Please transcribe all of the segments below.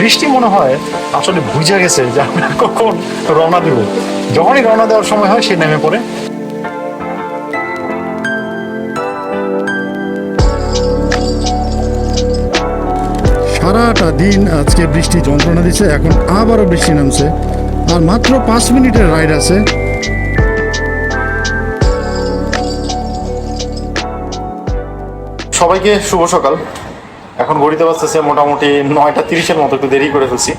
বৃষ্টি মনে হয় আসলে বুঝে গেছে যে আমরা কখন রওনা দেব। যখনই রওনা দেওয়ার সময় হয় সে নেমে পড়ে। সারাটা দিন আজকে বৃষ্টি যন্ত্রণা দিচ্ছে এখন আবারও বৃষ্টি নামছে। আর মাত্র পাঁচ মিনিটের রাইড আছে। সবাইকে শুভ সকাল। এখন ঘড়িতে বাজতেছে মোটামুটি নয়টা তিরিশের মতো, একটু দেরি করে ফেলছি।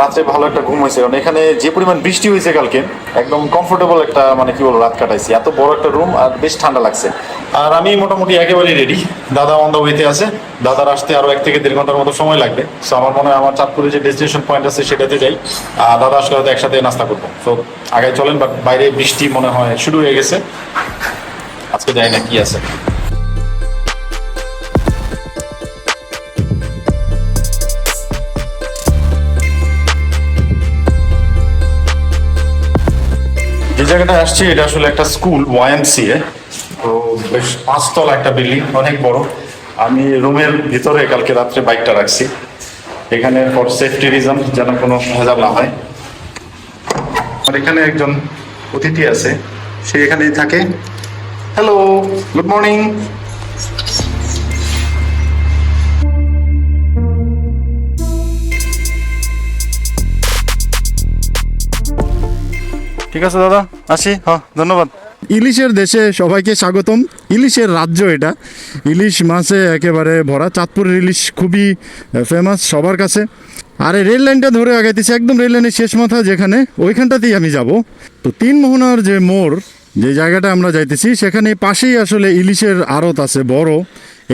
রাত্রে ভালো একটা ঘুম হয়েছে। কারণ এখানে যে পরিমাণ বৃষ্টি হয়েছে কালকে, একদম কমফোর্টেবল একটা মানে কি বলব, রাত কাটাইছি। এত বড় একটা রুম আর বেশ ঠান্ডা লাগছে। আর আমি মোটামুটি একেবারেই রেডি দাদা অন দ্য ওয়েতে আছে। দাদার আসতে আরও এক থেকে দেড় ঘণ্টার মতো সময় লাগবে। সো আমার মনে হয় আমার চাঁদপুরে যে ডেস্টিনেশন পয়েন্ট আছে, সেটাতে যাই। আর দাদা আসলে হয়তো একসাথে নাস্তা করব। তো আগে চলেন বাট বাইরে বৃষ্টি মনে হয় শুরু হয়ে গেছে। আজকে যাই না কি আছে। যে জায়গাটায় আসছি, এটা আসলে একটা স্কুল ওয়াইএমসিএ তো বেশ পাঁচতলা একটা বিল্ডিং, অনেক বড়। আমি রুমের ভিতরে কালকে রাত্রে বাইকটা রাখছি। এখানে ফর সেফটি রিজন যেন কোনো ভেজাল না হয়। আর এখানে একজন অতিথি আছে, সে এখানেই থাকে। হ্যালো গুড মর্নিং ঠিক আছে, দাদা। আসি হ্যাঁ ধন্যবাদ। ইলিশের দেশে সবাইকে স্বাগতম। ইলিশের রাজ্য এটা। ইলিশ মাছে একেবারে ভরা। চাঁদপুরের ইলিশ খুবই ফেমাস সবার কাছে। আর এই রেল লাইনটা ধরে আগাইতেছে, একদম রেল লাইনের শেষ মাথা যেখানে, ওইখানটাতেই আমি যাব। তো তিন মোহনার যে মোড়, যে জায়গাটা আমরা যাইতেছি, সেখানে পাশেই আসলে ইলিশের আড়ত আছে, বড়।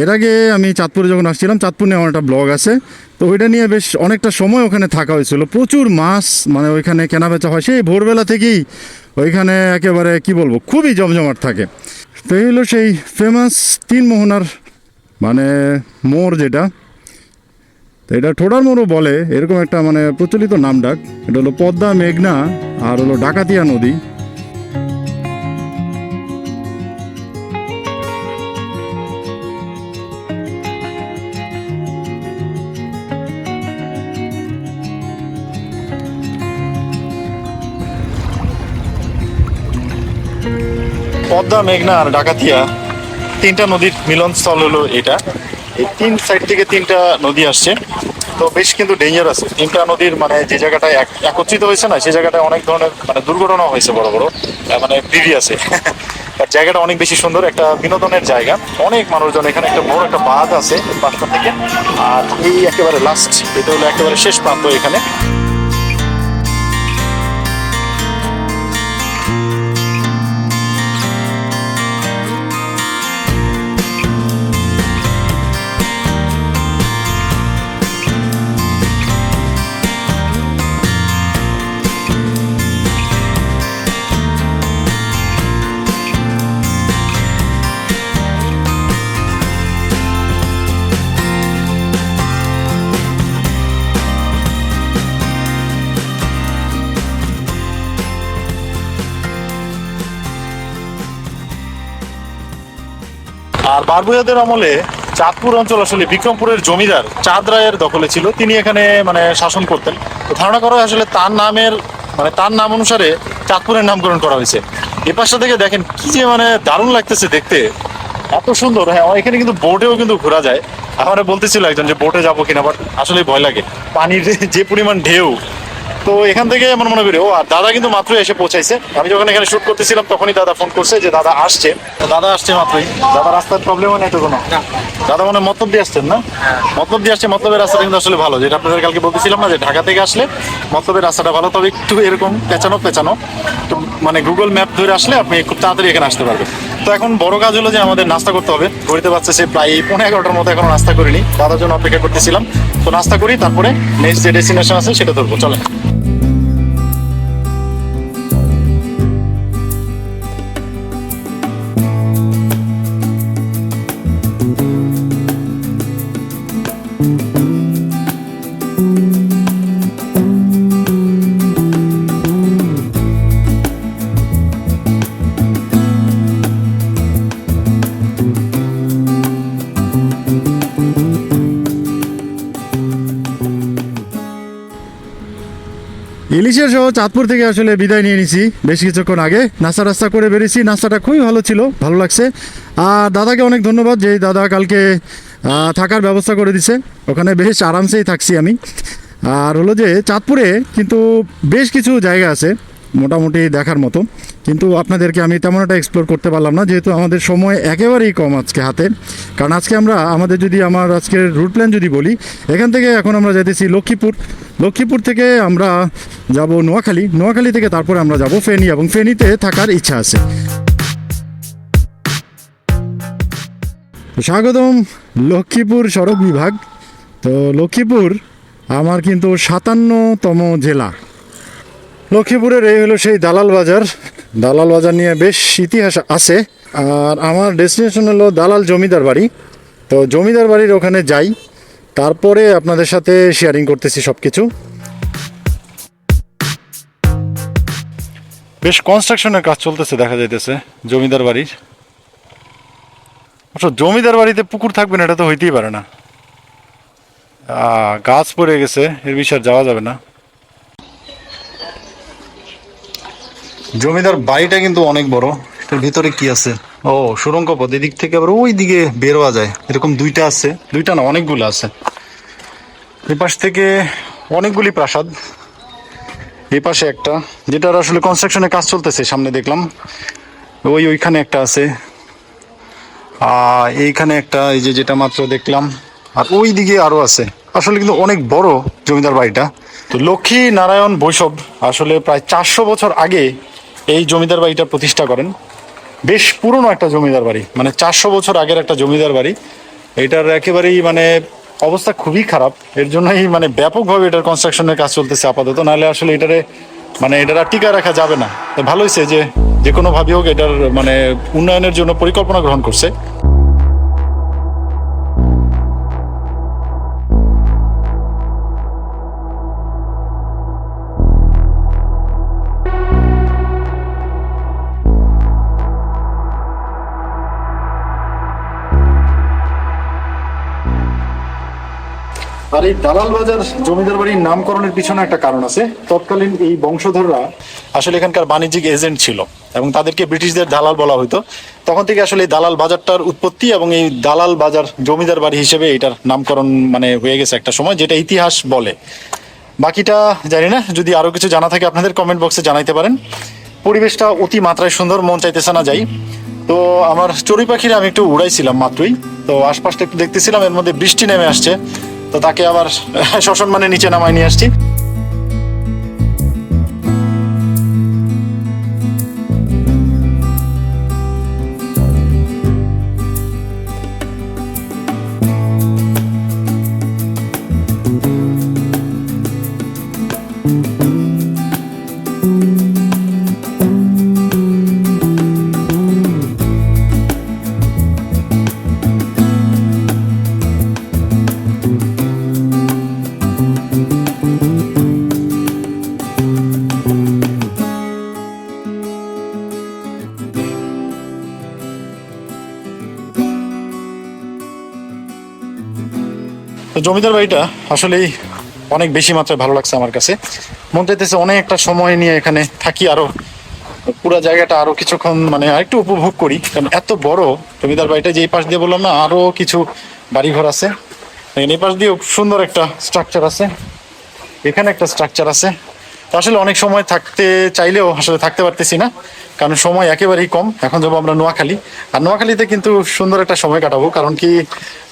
এর আগে আমি চাঁদপুরে যখন আসছিলাম, চাঁদপুর নিয়ে আমার একটা ব্লগ আছে। তো ওইটা নিয়ে বেশ অনেকটা সময় ওখানে থাকা হয়েছিল। প্রচুর মাছ মানে ওইখানে কেনা বেচা হয়। সেই ভোরবেলা থেকেই ওইখানে একেবারে, কি বলব, খুবই জমজমাট থাকে। তো এই হলো সেই ফেমাস তিন মোহনার মানে মোর যেটা। তো এটা ঠোঁটার মোড়ও বলে, এরকম একটা মানে প্রচলিত নাম ডাক এটা হলো পদ্মা মেঘনা আর হলো ডাকাতিয়া নদী। পদ্মা মেঘনা আর ডাকাতিয়া। তিনটা নদীর মিলনস্থল হলো এটা। এই তিন সাইড থেকে তিনটা নদী আসছে। তো বেশ কিন্তু ডেঞ্জার আছে। তিনটা নদীর মানে যে জায়গাটায় এক- একত্রিত হয়েছে না সেই জায়গাটায় অনেক ধরনের মানে দুর্ঘটনা হয়েছে বড় বড়। মানে প্রিভিয়াসে আর জায়গাটা অনেক বেশি সুন্দর, একটা বিনোদনের জায়গা। অনেক মানুষজন এখানে একটা বড় একটা বাঁধ আছে পাঁচটা থেকে। আর এই একেবারে লাস্ট এটা হলো একেবারে শেষ প্রান্ত এখানে। বারবুয়াদের আমলে চাঁদপুর অঞ্চল, আসলে বিক্রমপুরের জমিদার চাঁদ রায়ের দখলে ছিল। তিনি এখানে মানে শাসন করতেন। তো ধারণা করা আসলে তার নামের মানে তার নাম অনুসারে চাঁদপুরের নামকরণ করা হয়েছে। এ পাশটা থেকে দেখেন কি যে মানে দারুণ লাগতেছে দেখতে। এত সুন্দর। হ্যাঁ এখানে কিন্তু বোটেও কিন্তু ঘোরা যায়। আমার বলতেছিল একজন যে, বোটে যাব কিনা? বাট আসলে ভয় লাগে। পানির যে পরিমাণ ঢেউ তো এখান থেকে আমার মনে করি ও আর দাদা কিন্তু মাত্রই এসে পৌঁছাইছে। আমি যখন এখানে শুট করতেছিলাম তখনই দাদা ফোন করছে যে দাদা আসছে। দাদা আসছে মাত্রই। দাদা রাস্তার প্রবলেমও নেই তো কোনো? দাদা মানে মতলব দিয়ে আসছেন না? মতলব দিয়ে আসছে মতলবের রাস্তাটা কিন্তু আসলে ভালো। যেটা আপনাদের কালকে বলতেছিলাম না যে ঢাকা থেকে আসলে মতলবের রাস্তাটা ভালো তবে একটু এরকম পেঁচানো পেঁচানো তো মানে গুগল ম্যাপ ধরে আসলে আপনি খুব তাড়াতাড়ি এখানে আসতে পারবেন। তো এখন বড় কাজ হলো যে আমাদের নাস্তা করতে হবে। ঘুরতে পারছে সে প্রায় পনেরো এগারোটার মতো, এখনও নাস্তা করিনি। দাদার জন্য অপেক্ষা করতেছিলাম। তো নাস্তা করি, তারপরে নেক্সট যে ডেস্টিনেশন আছে সেটা ধরবো চলে সহ চাঁদপুর থেকে আসলে বিদায় নিয়ে নিছি। বেশ কিছুক্ষণ আগে। নাস্তা রাস্তা করে বেরিয়েছি। নাস্তাটা খুবই ভালো ছিল, ভালো লাগছে। আর দাদাকে অনেক ধন্যবাদ যে দাদা কালকে থাকার ব্যবস্থা করে দিছে। ওখানে বেশ আরামসেই থাকছি আমি। আর হলো যে চাঁদপুরে কিন্তু বেশ কিছু জায়গা আছে। মোটামুটি দেখার মতো। কিন্তু আপনাদেরকে আমি তেমন একটা এক্সপ্লোর করতে পারলাম না, যেহেতু আমাদের সময় একেবারেই কম আজকে হাতে। কারণ আজকে আমরা, আমাদের যদি আমার আজকের রুট প্ল্যান যদি বলি, এখান থেকে এখন আমরা যেতেছি লক্ষ্মীপুর। লক্ষ্মীপুর থেকে আমরা যাব নোয়াখালী। নোয়াখালী থেকে তারপরে আমরা যাব ফেনী এবং ফেনীতে থাকার ইচ্ছা আছে। স্বাগতম লক্ষ্মীপুর সড়ক বিভাগ। তো লক্ষ্মীপুর আমার কিন্তু সাতান্নতম জেলা। লক্ষ্মীপুরের এই হলো সেই দালাল বাজার। দালাল বাজার নিয়ে বেশ ইতিহাস আছে। আর আমার ডেস্টিনেশন হলো দালাল জমিদার বাড়ি। তো জমিদার বাড়ির ওখানে যাই। তারপরে আপনাদের সাথে শেয়ারিং করতেছি সব কিছু বেশ কনস্ট্রাকশনের কাজ চলতেছে, দেখা যাইতেছে, জমিদার বাড়ির। অবশ্য জমিদার বাড়িতে পুকুর থাকবে না, এটা তো হইতেই পারে না। গাছ পড়ে গেছে, এর বিষয়ে যাওয়া যাবে না। জমিদার বাড়িটা কিন্তু অনেক বড়। এটার ভিতরে কি আছে? ও, সুরঙ্গ পথ। এদিক থেকে আবার ওই দিকে বেরোয়া যায়। এরকম দুইটা আছে। দুইটা না, অনেকগুলো আছে। এই পাশ থেকে অনেকগুলি প্রাসাদ। এই পাশে একটা, যেটার আসলে কনস্ট্রাকশনের কাজ চলতেছে, সামনে দেখলাম। ওই ওইখানে একটা আছে। আর এইখানে একটা, এই যে যেটা মাত্র দেখলাম। আর ওই দিকে আরও আছে। আসলে কিন্তু অনেক বড় জমিদার বাড়িটা। তো লক্ষ্মী নারায়ণ বৈষ্ণব আসলে প্রায় চারশো বছর আগে এই জমিদার বাড়িটা প্রতিষ্ঠা করেন। বেশ পুরনো একটা জমিদার বাড়ি মানে চারশো বছর আগের একটা জমিদার বাড়ি। এটার একেবারেই মানে অবস্থা খুবই খারাপ। এর জন্যই মানে ব্যাপকভাবে এটার কনস্ট্রাকশনের কাজ চলতেছে আপাতত। নাহলে আসলে এটারে মানে এটার আর টিকা রাখা যাবে না। তো ভালো হয়েছে যে যে কোনোভাবেই হোক এটার মানে উন্নয়নের জন্য পরিকল্পনা গ্রহণ করছে। আর এই দালাল বাজার জমিদার বাড়ির নামকরণের পিছনে একটা কারণ আছে। তৎকালীন এই বংশধররা আসলে এখানকার বাণিজ্যিক এজেন্ট ছিল এবং তাদেরকে ব্রিটিশদের দালাল বলা হতো তখন থেকে আসলে এই দালাল বাজারটার উৎপত্তি এবং এই দালাল বাজার জমিদার বাড়ি হিসেবে এটার নামকরণ মানে হয়ে গেছে একটা সময়, যেটা ইতিহাস বলে। বাকিটা জানি না, যদি আরও কিছু জানা থাকে আপনাদের কমেন্ট বক্সে জানাইতে পারেন। পরিবেশটা অতি মাত্রায় সুন্দর, মন চাইতেছে না যাই। তো আমার চড়ুই পাখিরা আমি একটু উড়াইছিলাম মাত্রই। তো আশপাশটা একটু দেখতেছিলাম, এর মধ্যে বৃষ্টি নেমে আসছে। তো তাকে আবার শ্মশান মানে নিচে নামায় নিয়ে আসছি। জমিদার বাড়িটা আসলেই অনেক বেশি মাত্রায় ভালো লাগছে আমার কাছে। মন চাইতেছে অনেক একটা সময় নিয়ে এখানে থাকি, আরও পুরো জায়গাটা আরও কিছুক্ষণ মানে আরেকটু উপভোগ করি। কারণ এত বড় জমিদার বাড়িটা যে এই পাশ দিয়ে বললাম না, আরও কিছু বাড়িঘর আছে। এই পাশ দিয়েও সুন্দর একটা স্ট্রাকচার আছে। এখানে একটা স্ট্রাকচার আছে। আসলে অনেক সময় থাকতে চাইলেও আসলে থাকতে পারতেছি না। কারণ সময় একেবারেই কম। এখন যাব আমরা নোয়াখালী। আর নোয়াখালীতে কিন্তু সুন্দর একটা সময় কাটাবো, কারণ কি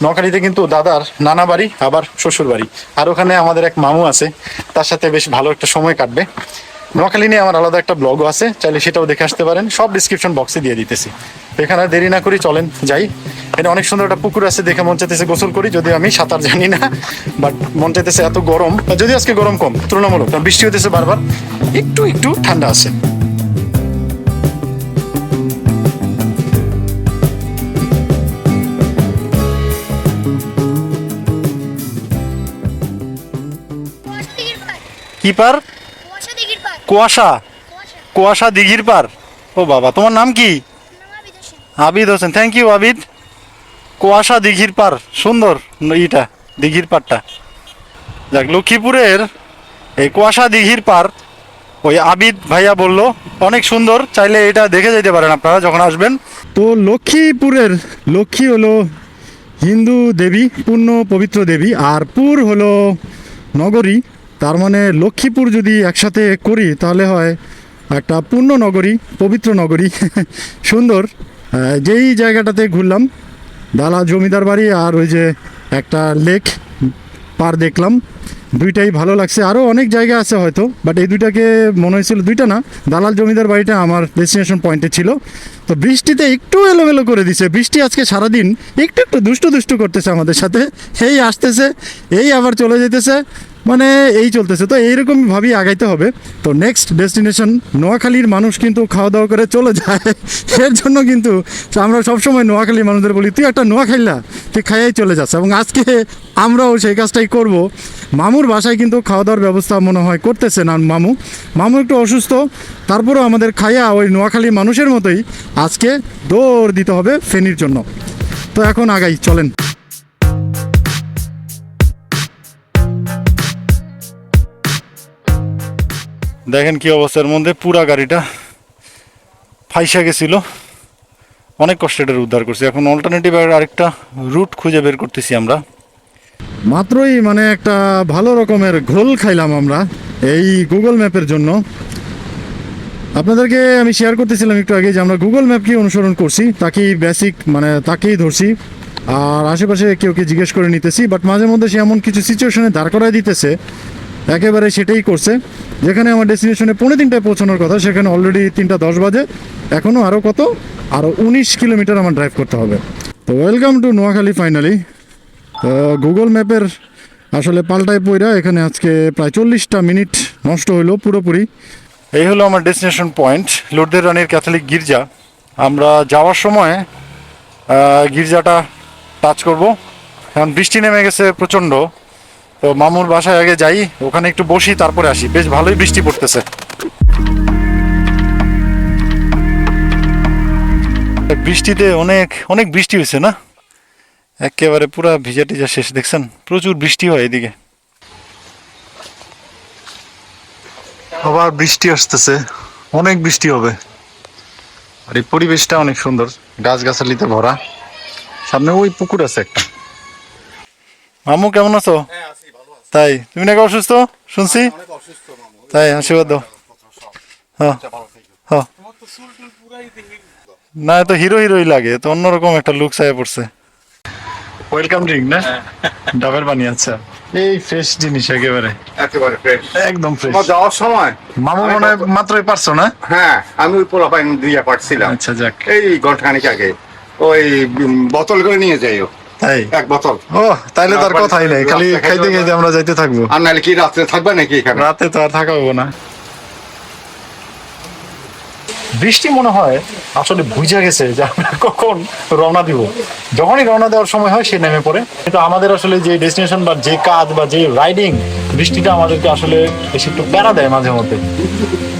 নোয়াখালীতে কিন্তু দাদার নানা বাড়ি, আবার শ্বশুর বাড়ি। আর ওখানে আমাদের এক মামু আছে, তার সাথে বেশ ভালো একটা সময় কাটবে। নোয়াখালী নিয়ে আমার আলাদা একটা ব্লগও আছে, চাইলে সেটাও দেখে আসতে পারেন। সব ডিসক্রিপশন বক্সে দিয়ে দিতেছি। এখানে দেরি না করি, চলেন যাই। এখানে অনেক সুন্দর একটা পুকুর আছে, দেখে মন চাইতেছে গোসল করি, যদি আমি সাঁতার জানি না বাট মন চাইতেছে এত গরম। যদি আজকে গরম কম, তুলনামূলক বৃষ্টি হতেছে বারবার। একটু একটু ঠান্ডা আছে। কি পার? কুয়াশা কুয়াশা? দিঘির পার। ও বাবা তোমার নাম কি? Abid Hossain. Abid Hossain thank you Abid. কুয়াশা দিঘির পার সুন্দর ইটা দিঘির পারটা। যাক লক্ষ্মীপুরের এই কুয়াশা দিঘির পার ওই আবিদ ভাইয়া বলল অনেক সুন্দর চাইলে এটা দেখে যেতে পারেন আপনারা যখন আসবেন। তো লক্ষ্মীপুরের লক্ষ্মী হলো হিন্দু দেবী পূর্ণ পবিত্র দেবী আর পুর হলো নগরী। তার মানে লক্ষ্মীপুর যদি একসাথে করি, তাহলে হয় একটা পূর্ণ নগরী, পবিত্র নগরী, সুন্দর। যেই জায়গাটাতে ঘুরলাম দালা জমিদার বাড়ি আর ওই যে একটা লেক পার দেখলাম, দুইটাই ভালো লাগছে। আরও অনেক জায়গা আছে হয়তো, বাট এই দুইটাকে মনে হয়েছিল দুইটা না, দালাল জমিদার বাড়িটা আমার ডেস্টিনেশন পয়েন্টে ছিল। তো বৃষ্টিতে একটু এলোমেলো করে দিছে। বৃষ্টি আজকে সারাদিন একটু একটু দুষ্টু দুষ্টু করতেছে আমাদের সাথে। এই আসতেছে, এই আবার চলে যেতেছে। মানে এই চলতেছে। তো এইরকম ভাবেই আগাইতে হবে। তো নেক্সট ডেস্টিনেশন নোয়াখালীর মানুষ কিন্তু খাওয়া দাওয়া করে চলে যায়। এর জন্য কিন্তু আমরা সবসময় নোয়াখালীর মানুষদের বলি, তুই একটা নোয়া খাইলা তুই খাইয়াই চলে যাচ্ছে এবং আজকে আমরাও সেই কাজটাই করব। মামুর বাসায় কিন্তু খাওয়া দাওয়ার ব্যবস্থা মনে হয় করতেছে না মামু। মামু একটু অসুস্থ, তারপরেও আমাদের খাইয়া ওই নোয়াখালী মানুষের মতোই আজকে দৌড় দিতে হবে ফেনির জন্য। তো এখন আগাই, চলেন। দেখেন কি অবস্থার মধ্যে, পুরা গাড়িটা ফাইসা গেছিল। অনেক কষ্টে এটার উদ্ধার করছি। এখন অল্টারনেটিভ আরেকটা রুট খুঁজে বের করতেছি আমরা। মাত্রই মানে একটা ভালো রকমের ঘোল খাইলাম আমরা এই গুগল ম্যাপের জন্য। আপনাদেরকে আমি শেয়ার করতেছিলাম একটু আগে যে আমরা গুগল ম্যাপকে অনুসরণ করছি, তাকেই বেসিক মানে তাকেই ধরছি। আর আশেপাশে কেউ কে জিজ্ঞেস করে নিতেছি বাট মাঝে মধ্যে সে এমন কিছু সিচুয়েশনে দাঁড় করায় দিতেছে একেবারে সেটাই করছে। যেখানে আমার ডেস্টিনেশনে পৌনে তিনটায় পৌঁছানোর কথা, সেখানে অলরেডি তিনটা দশ বাজে। এখনও আরও কত? আরও উনিশ কিলোমিটার আমার ড্রাইভ করতে হবে। তো welcome to Noakhali finally Google ম্যাপের আসলে পাল্টায় পইরা এখানে আজকে প্রায় চল্লিশটা মিনিট নষ্ট হইল পুরোপুরি। এই হলো আমার ডেস্টিনেশন পয়েন্ট লোডদের রানীর ক্যাথলিক গির্জা। আমরা যাওয়ার সময় গির্জাটা টাচ করব। এখন বৃষ্টি নেমে গেছে প্রচণ্ড। তো মামুর বাসায় আগে যাই ওখানে একটু বসি তারপরে আসি। বেশ ভালোই বৃষ্টি পড়তেছে। বৃষ্টিতে অনেক অনেক বৃষ্টি হয়েছে না? একেবারে পুরা ভিজা টিজা শেষ দেখছেন? প্রচুর বৃষ্টি হয় এদিকে। আবার বৃষ্টি আসতেছে। অনেক বৃষ্টি হবে। আর এই পরিবেশটা অনেক সুন্দর। গাছগাছালিতে ভরা। সামনে ওই পুকুর আছে একটা। মামু কেমন আছো? তাই তুমি নাকি অসুস্থ? শুনছি। তাই আশীর্বাদ দাও। হ্যাঁ। হ্যাঁ। না তো হিরো হিরোই লাগে তো অন্যরকম একটা লুক চাই পড়ছে। ওয়েলকাম ড্রিঙ্ক না? ডাবের পানি আচ্ছা। এই ফ্রেশ জিনিস একেবারে। একেবারে ফ্রেশ একদম ফ্রেশ আমার যাওয়ার সময়? মামু মনে হয় মাত্রই পারছ না? হ্যাঁ আমি ওই পোলা পাইন দিয়ে পাঠাচ্ছিলাম আচ্ছা যাক। এই ঘন্টাখানিক আগে। ওই বোতল করে নিয়ে যাইও। তাই? এক বোতল। ও তাইলে তার কথাই নাই। খালি খাইতে খাইতে আমরা যাইতে থাকব। আর নাহলে কি রাত্রে থাকবে নাকি এখানে? রাতে তো আর থাকা হব না। বৃষ্টি মনে হয় আসলে বুঝে গেছে যে আমরা কখন রওনা দিব। যখনই রওনা দেওয়ার সময় হয় সে নেমে পড়ে। কিন্তু আমাদের আসলে যে ডেস্টিনেশন বা যে কাজ বা যে রাইডিং বৃষ্টিটা আমাদেরকে আসলে বেশি একটু প্যারা দেয় মাঝে মধ্যে।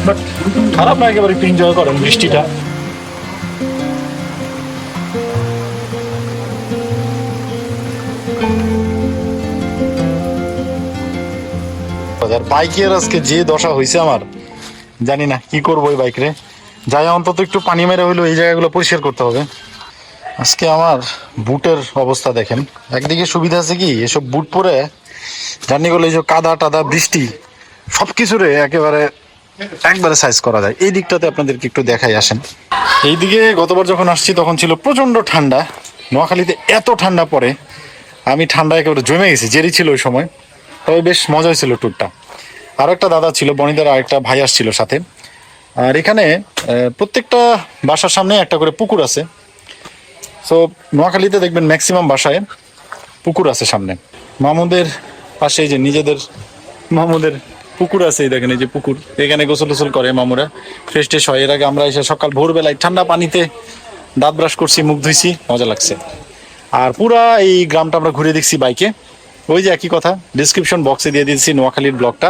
বাট খারাপ না একেবারে একটু এনজয় করেন বৃষ্টিটা। বাইকের আজকে যে দশা হয়েছে আমার, জানি না কি করব ওই বাইক রে। যাই অন্তত একটু পানি মেরে হইল, এই জায়গাগুলো পরিষ্কার করতে হবে। আজকে আমার বুটের অবস্থা দেখেন। একদিকে সুবিধা আছে কি, এসব বুট পরে জার্নি করলে এই যে কাদা টাদা, বৃষ্টি সব কিছুরে একেবারে একবারে সাইজ করা যায়। এই দিকটাতে আপনাদেরকে একটু দেখাই আসেন। এইদিকে গতবার যখন আসছি, তখন ছিল প্রচণ্ড ঠান্ডা। নোয়াখালীতে এত ঠান্ডা পড়ে, আমি ঠান্ডা একেবারে জমে গেছি, জেরি ছিল ওই সময়। তবে বেশ মজা হয়েছিল ট্যুরটা আরও একটা দাদা ছিল বনিদার আরেকটা ভাই আসছিল সাথে। আর এখানে প্রত্যেকটা বাসার সামনে একটা করে পুকুর আছে। সো নোয়াখালীতে দেখবেন ম্যাক্সিমাম বাসায় পুকুর আছে সামনে। মামুদের পাশে যে নিজেদের মামুদের পুকুর আছে দেখেন এই যে পুকুর। এখানে গোসল টোসল করে মামুরা। ফ্রেশ ট্রেশ হয়। এর আগে আমরা এসে সকাল ভোরবেলায় ঠান্ডা পানিতে দাঁত ব্রাশ করছি, মুখ ধুইছি, মজা লাগছে। আর পুরা এই গ্রামটা আমরা ঘুরে দেখছি বাইকে। ওই যে একই কথা ডিসক্রিপশন বক্সে দিয়ে দিয়েছি নোয়াখালীর ব্লগটা।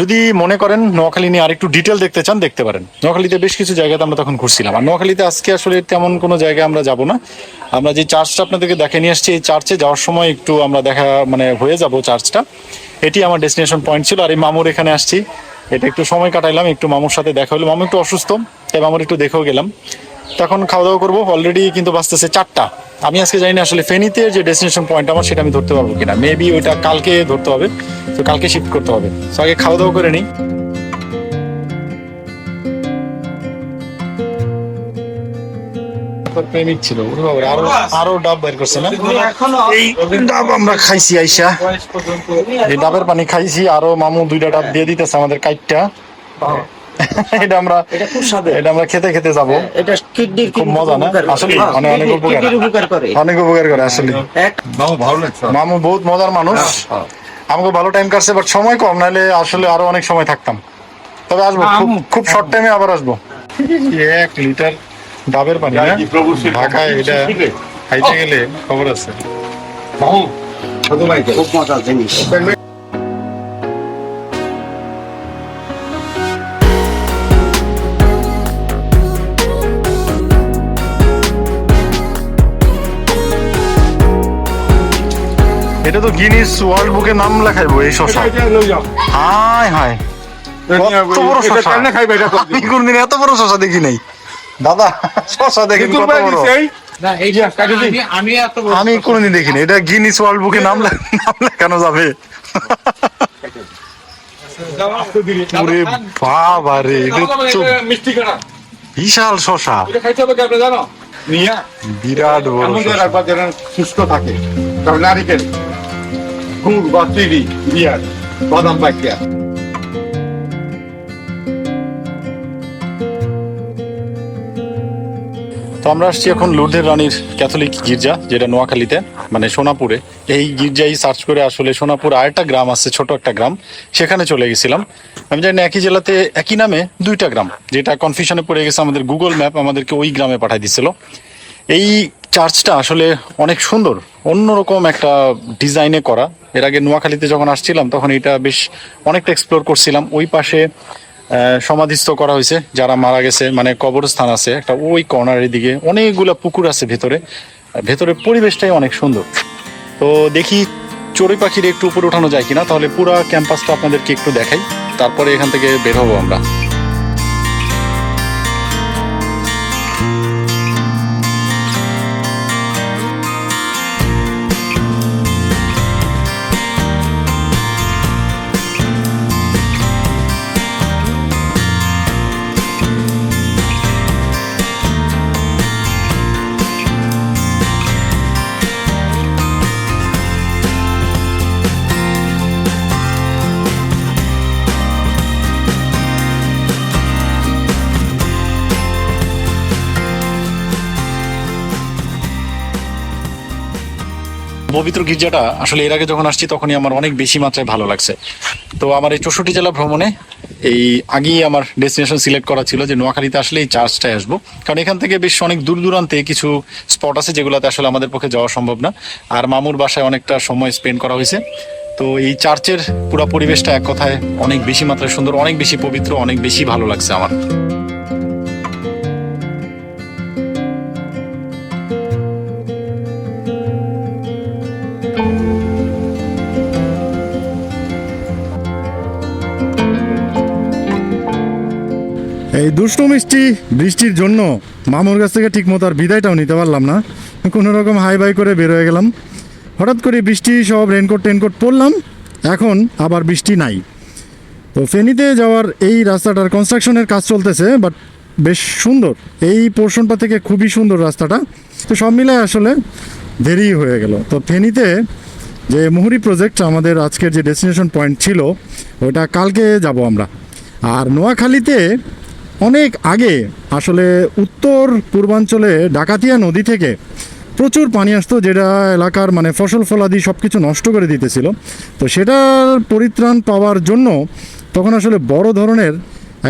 যদি মনে করেন নোয়াখালী নিয়ে আরেকটু ডিটেল দেখতে চান, দেখতে পারেন। নোয়াখালীতে বেশ কিছু জায়গাতে আমরা তখন ঘুরছিলাম। আর নোয়াখালীতে আজকে আসলে তেমন কোনো জায়গায় আমরা যাব না। আমরা যে চার্চটা আপনাদেরকে দেখে নিয়ে আসছি, এই চার্চে যাওয়ার সময় একটু আমরা দেখা মানে হয়ে যাব চার্চটা এটি আমার ডেস্টিনেশন পয়েন্ট ছিল, আর এই মামুর এখানে আসছি। এটা একটু সময় কাটাইলাম, একটু মামুর সাথে দেখা হলো। মামু একটু অসুস্থ, তাই মামুর একটু দেখেও গেলাম। তখন খাওয়া দাওয়া করব। অলরেডি কিন্তু বাঁচতেছে চারটা। আমি আজকে জানি না আসলে ফেনীতে যে ডেস্টিনেশন পয়েন্ট আমার সেটা আমি ধরতে পারব কিনা। মেবি ওইটা কালকে ধরতে হবে। তো কালকে শিফট করতে হবে। তো আগে খাওয়া দাওয়া করে নিই। প্রেমিক ছিল। আরও আরও ডাব বের করছে না? এই ডাব আমরা খাইছি আইসা। এই ডাবের পানি খাইছি আরও মামু দুইটা ডাব দিয়ে দিতেছে আমাদের কাইটটা। এটা আমরা এটা আমরা খেতে খেতে যাব। এটা কিডনির খুব মজা না? আসলে মানে অনেক উপকার। করে। অনেক উপকার করে আসলে। মামু ভালো লাগছে। মামু বহুত মজার মানুষ। আমাকে ভালো টাইম কাটছে বাট সময় কম নাহলে আসলে আরও অনেক সময় থাকতাম। তবে আসব খুব খুব শর্ট টাইমে আবার আসব। এক লিটার ডাবের পানি ঢাকায় এটা খাইতে গেলে খবর আছে। খুব মজার জিনিস। তো গিনিস ওয়ার্ল্ড বুকে নাম লেখাইবো এই শশা। হায় হায়। কত বড় শশা? আমি কোনদিন এত বড় শশা দেখি নাই। দাদা শশা দেখি কত বড়। আমি এত আমি কোনোদিন দেখিনি এটা গিনিস ওয়ার্ল্ড বুকে নাম লে- নাম লেখানো যাবে। ওরে বাবা রে বিশাল শশা। খাইতে হবে আপনি জানো? নিয়া। বিরাট বড় সুস্থ থাকে। নারিকেল গুড় বা চিনি বিয়ার বাদাম তো আমরা আসছি এখন লুর্ধের রানীর ক্যাথলিক গির্জা, যেটা নোয়াখালীতে মানে সোনাপুরে। এই গির্জাই সার্চ করে আসলে সোনাপুর আরেকটা গ্রাম আছে, ছোট একটা গ্রাম। সেখানে চলে গেছিলাম। আমি জানি একই জেলাতে, একই নামে দুইটা গ্রাম, যেটা কনফিউশনে পড়ে গেছে আমাদের গুগল ম্যাপ আমাদেরকে ওই গ্রামে পাঠিয়ে দিছিল। এই চার্চটা আসলে অনেক সুন্দর। অন্যরকম একটা ডিজাইনে করা। এর আগে নোয়াখালীতে যখন আসছিলাম, তখন এটা বেশ অনেকটা এক্সপ্লোর করছিলাম। ওই পাশে সমাধিস্থ করা হয়েছে। যারা মারা গেছে মানে কবরস্থান আছে, একটা ওই কর্নারের দিকে। অনেকগুলা পুকুর আছে ভেতরে। আর ভেতরের পরিবেশটাই অনেক সুন্দর। তো দেখি চড়ুই পাখির একটু উপরে ওঠানো যায় কিনা। তাহলে পুরো ক্যাম্পাসটা আপনাদেরকে একটু দেখাই। তারপরে এখান থেকে বের হব আমরা। পবিত্র গির্জাটা আসলে এর আগে যখন আসছি তখনই আমার অনেক বেশি মাত্রায় ভালো লাগছে। তো আমার এই চৌষট্টি জেলা ভ্রমণে এই আগেই আমার ডেস্টিনেশন সিলেক্ট করা ছিল যে নোয়াখালীতে আসলে এই চার্চটায় আসব। কারণ এখান থেকে বেশ অনেক দূর দূরান্তে কিছু স্পট আছে যেগুলোতে আসলে আমাদের পক্ষে যাওয়া সম্ভব না। আর মামুর বাসায় অনেকটা সময় স্পেন্ড করা হয়েছে। তো এই চার্চের পুরো পরিবেশটা এক কথায় অনেক বেশি মাত্রায় সুন্দর, অনেক বেশি পবিত্র, অনেক বেশি ভালো লাগছে আমার। দুষ্টু মিষ্টি বৃষ্টির জন্য মামুর কাছ থেকে ঠিক মতো আর বিদায়টাও নিতে পারলাম না। কোনো রকম হাই বাই করে বের হয়ে গেলাম। হঠাৎ করে বৃষ্টি, সব রেনকোট টেনকোট পরলাম এখন আবার বৃষ্টি নাই। তো ফেনীতে যাওয়ার এই রাস্তাটার কনস্ট্রাকশনের কাজ চলতেছে বাট বেশ সুন্দর। এই পোর্শনটা থেকে খুবই সুন্দর রাস্তাটা। তো সব মিলায় আসলে দেরি হয়ে গেল। তো ফেনীতে যে মুহুরি প্রজেক্ট আমাদের আজকের যে ডেস্টিনেশন পয়েন্ট ছিল, ওটা কালকে যাব আমরা। আর নোয়াখালীতে অনেক আগে আসলে উত্তর পূর্বাঞ্চলে ডাকাতিয়া নদী থেকে প্রচুর পানি আসতো, যেটা এলাকার মানে ফসল ফলাদি সব কিছু নষ্ট করে দিতেছিল। তো সেটার পরিত্রাণ পাওয়ার জন্য তখন আসলে বড় ধরনের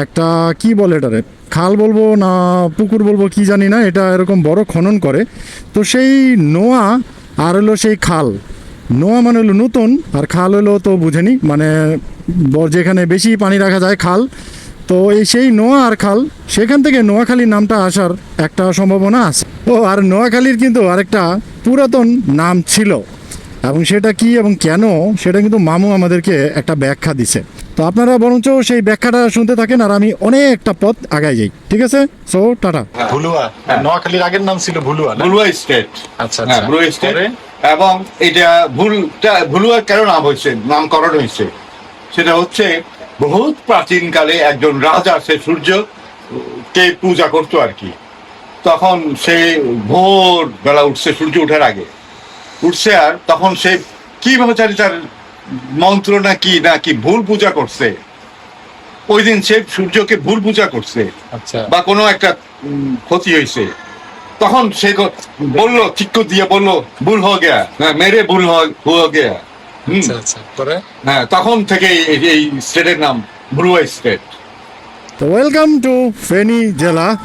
একটা কি বলে এটারে, খাল বলব না পুকুর বলব কি জানি না, এটা এরকম বড় খনন করে। তো সেই নোয়া আর হলো সেই খাল, নোয়া মানে হলো নতুন আর খাল হলো তো বুঝেনি মানে যেখানে বেশি পানি রাখা যায় খাল তো এই সেই নোয়া আর খাল সেখান থেকে নোয়াখালীর নামটা আসার একটা সম্ভাবনা আছে। ও আর নোয়াখালীর কিন্তু আরেকটা পুরাতন নাম ছিল। এবং সেটা কি এবং কেন সেটা কিন্তু মামু আমাদেরকে একটা ব্যাখ্যা দিছে। তো আপনারা বরঞ্চ সেই ব্যাখ্যাটা শুনতে থাকেন আর আমি অনেকটা পথ আগায় যাই। ঠিক আছে? So tata. ভুলুয়া। নোয়াখালীর আগের নাম ছিল ভুলুয়া না? ভুলুয়া স্টেট। আচ্ছা হ্যাঁ আচ্ছা। ভুলুয়া স্টেট। এবং এটা ভুলটা ভুলুয়া কেন নাম হয়েছে? নামকরণ হয়েছে। সেটা হচ্ছে বহুত প্রাচীনকালে একজন রাজা সে সূর্য কে পূজা করতো আর কি। তখন সে ভোর বেলা উঠছে সূর্য ওঠার আগে। উঠছে আর তখন সে কীভাবে জানি তার মন্ত্র না কি না কি ভুল পূজা করছে? ওই দিন সে সূর্যকে ভুল পূজা করছে। আচ্ছা। বা কোনো একটা ক্ষতি হয়েছে। তখন সে ক- বলল চিক্কু দিয়ে বলল ভুল হয়ে গেয়া হ্যাঁ, মেরে ভুল হয়ে গেয়া। হুম, আচ্ছা আচ্ছা পরে? হ্যাঁ তখন থেকে এই- স্টেটের নাম ব্রুয়া স্টেট। তো ওয়েলকাম টু ফেনী জেলা।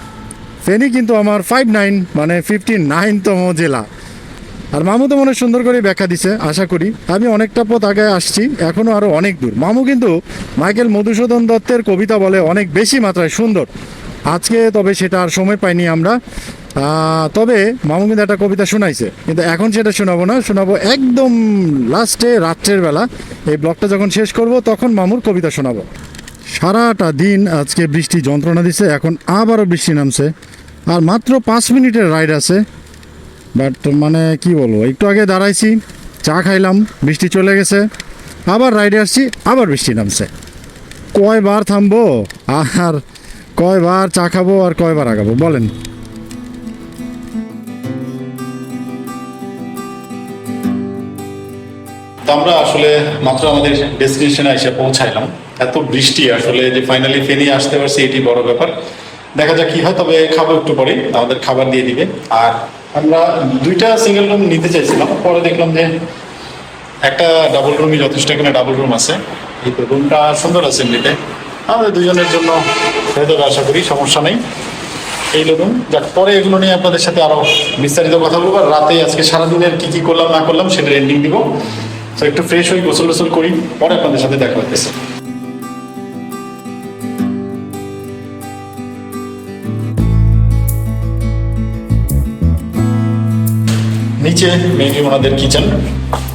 ফেনী কিন্তু আমার ফাইভ নাইন মানে ফিফটি নাইনতম জেলা। আর মামু তো মনে সুন্দর করে ব্যাখ্যা দিছে আশা করি। আমি অনেকটা পথ আগে আসছি এখনও আরও অনেক দূর। মামু কিন্তু মাইকেল মধুসূদন দত্তের কবিতা বলে অনেক বেশি মাত্রায় সুন্দর। আজকে তবে সেটা আর সময় পাইনি আমরা। তবে মামু কিন্তু একটা কবিতা শোনাইছে। কিন্তু এখন সেটা শোনাবো না, শোনাবো একদম লাস্টে, রাত্রের বেলা। এই ব্লগটা যখন শেষ করব, তখন মামুর কবিতা শোনাবো। সারাটা দিন আজকে বৃষ্টি যন্ত্রণা দিছে, এখন আবারও বৃষ্টি নামছে। আর মাত্র পাঁচ মিনিটের রাইড আছে। বাট মানে কি বলব, একটু আগে দাঁড়াইছি, চা খাইলাম, বৃষ্টি চলে গেছে। আবার রাইডে আসছি, আবার বৃষ্টি নামছে। কয়বার থামবো? আর কয়বার চা খাব আর কয়বার আগাবো? বলেন। তো আমরা আসলে মাত্র আমাদের ডেস্টিনেশনে এসে পৌঁছাইলাম। এত বৃষ্টি, আসলে যে ফাইনালি ফেনি আসতে পারছি, এটি বড় ব্যাপার। দেখা যাক কি হয়, তবে খাব একটু পরে, আমাদের খাবার দিয়ে দিবে। আর আমরা দুইটা সিঙ্গেল রুম নিতে চাইছিলাম, পরে দেখলাম যে একটা ডাবল রুমই যথেষ্ট, এখানে ডাবল রুম আছে। এই রুমটা সুন্দর আছে এমনিতে। আমাদের দুজনের জন্য ভেতরে আশা করি, সমস্যা নেই। এই রুম যাক, পরে এগুলো নিয়ে আপনাদের সাথে আরও বিস্তারিত কথা বলব। রাতে আজকে সারাদিনের কি কি করলাম, না করলাম সেটা এন্ডিং দিব। একটু ফ্রেশ হই গোসল টোসল করি, পরে আপনাদের সাথে দেখা হইতেছে। নিচে মেনলি ওনাদের কিচেন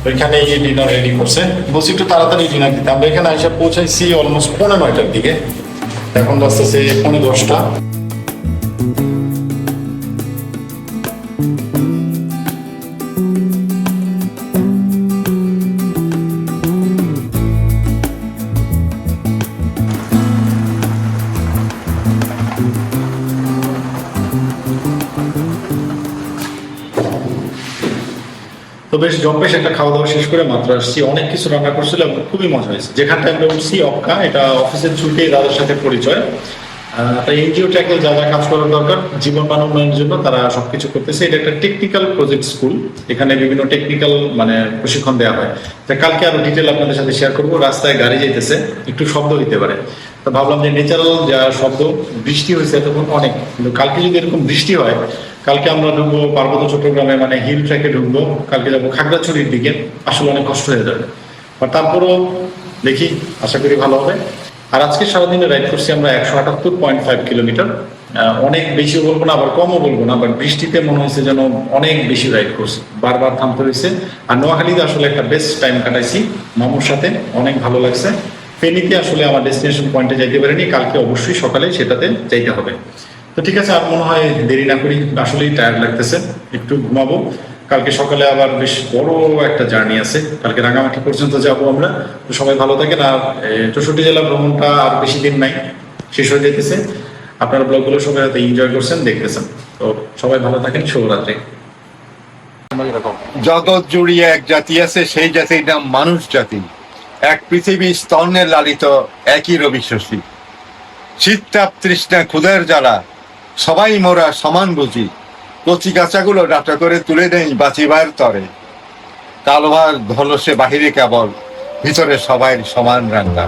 ওইখানে এই ডিনার রেডি করছে। বলছি, একটু তাড়াতাড়ি ডিনার দিতে। আমরা এখানে এসে পৌঁছাইছি অলমোস্ট পনেরো নয়টার দিকে। এখন বাজতেছে পৌনে দশটা। বেশ জম্পেশ একটা খাওয়া দাওয়া শেষ করে মাত্র আসছি অনেক কিছু রান্না করছিল এবং খুবই মজা হয়েছে। যেখানটায় আমরা উঠছি, অক্কা, এটা অফিসের ছুটি, দাদার সাথে পরিচয়। তাই এনজিও ট্যাকেল যা যা কাজ করার দরকার, জীবন মান উন্নয়নের জন্য তারা সবকিছু করতেছে। এটা একটা টেকনিক্যাল প্রজেক্ট স্কুল এখানে বিভিন্ন টেকনিক্যাল মানে প্রশিক্ষণ দেওয়া হয়। তা কালকে আরও ডিটেল আপনাদের সাথে শেয়ার করব। রাস্তায় গাড়ি যেতেছে একটু শব্দ হইতে পারে। তো ভাবলাম যে ন্যাচারাল যা শব্দ, বৃষ্টি হয়েছে এতক্ষণ অনেক। কিন্তু কালকে যদি এরকম বৃষ্টি হয় কালকে আমরা ঢুকবো পার্বত্য চট্টগ্রামে মানে হিল ট্র্যাকে ঢুকবো। কালকে যাব খাগড়াছড়ির দিকে। আসলে অনেক কষ্ট হয়ে যাবে। আর তারপরও দেখি, আশা করি ভালো হবে। আর আজকে সারাদিনে রাইড করছি আমরা একশো আটাত্তর পয়েন্ট ফাইভ কিলোমিটার অনেক বেশি বলব না, আবার কমও বলব না বাট বৃষ্টিতে মনে হয়েছে যেন অনেক বেশি রাইড করছি। বারবার থামতে হয়েছে। আর নোয়াখালীতে আসলে একটা বেস্ট টাইম কাটাইছি মামুর সাথে। অনেক ভালো লাগছে। ফেনীতে আসলে আমার ডেস্টিনেশন পয়েন্টে যাইতে পারিনি। কালকে অবশ্যই সকালে সেটাতে যাইতে হবে। তো ঠিক আছে, আর মনে হয় দেরি না করি, আসলেই টায়ার্ড লাগতেছে, একটু ঘুমাবো। কালকে সকালে আবার বেশ বড় একটা জার্নি আছে, কালকে রাঙামাটি পর্যন্ত যাব আমরা। তো সবাই ভালো থাকেন, আর চৌষট্টি জেলা ভ্রমণটা আর বেশি দিন নাই, শেষ হয়ে যেতেছে আপনার ব্লগগুলো সবাই হয়তো এনজয় করছেন, দেখতেছেন। তো সবাই ভালো থাকেন, শুভরাত্রি। জগৎ জুড়িয়ে এক জাতি আছে, সেই জাতির নাম মানুষ জাতি। এক পৃথিবী স্তর্ণের লালিত, একই রবি শশী। শীত তাপ তৃষ্ণা ক্ষুদের জ্বালা সবাই মোরা সমান বুঝি। কচি গাছাগুলো ডাটা করে তুলে নেই বাঁচিবার তরে। কালভার ধলসে বাহিরে কেবল, ভিতরে সবাই সমান রান্না।